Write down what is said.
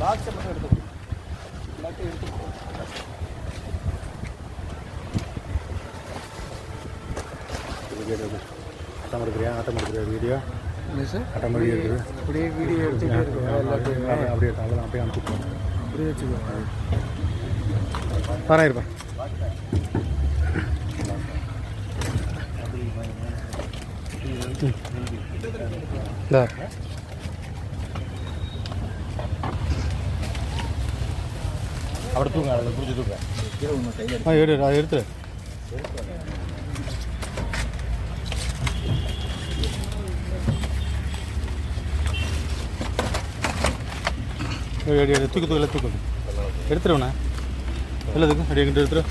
பாக்ஸை மட்டும் எடுத்து எல்லாத்தையும் எடுத்து ஆட்டம் எடுக்கிறியா ஆட்டம் எடுக்கிற வீடியோ இல்லை சார் ஆட்டம் மாதிரி இருக்குது? அப்படியே வீடியோ எடுத்துகிட்டே இருக்கோம். எல்லாத்தையும். அப்படியே அப்படியே அவ்வளோதான் அப்படியே வச்சுக்கோங்க. வரேன் இருப்பேன் அப்படி தூங்க அதில் பிடிச்சி தூங்க ஆ எடு அதை எடுத்துரு. எடு எடு எடு தூக்கு தூக்கல தூக்கு. எடுத்துருவண்ணா இல்லை தூக்கு அப்படி எங்கிட்ட எடுத்துரு.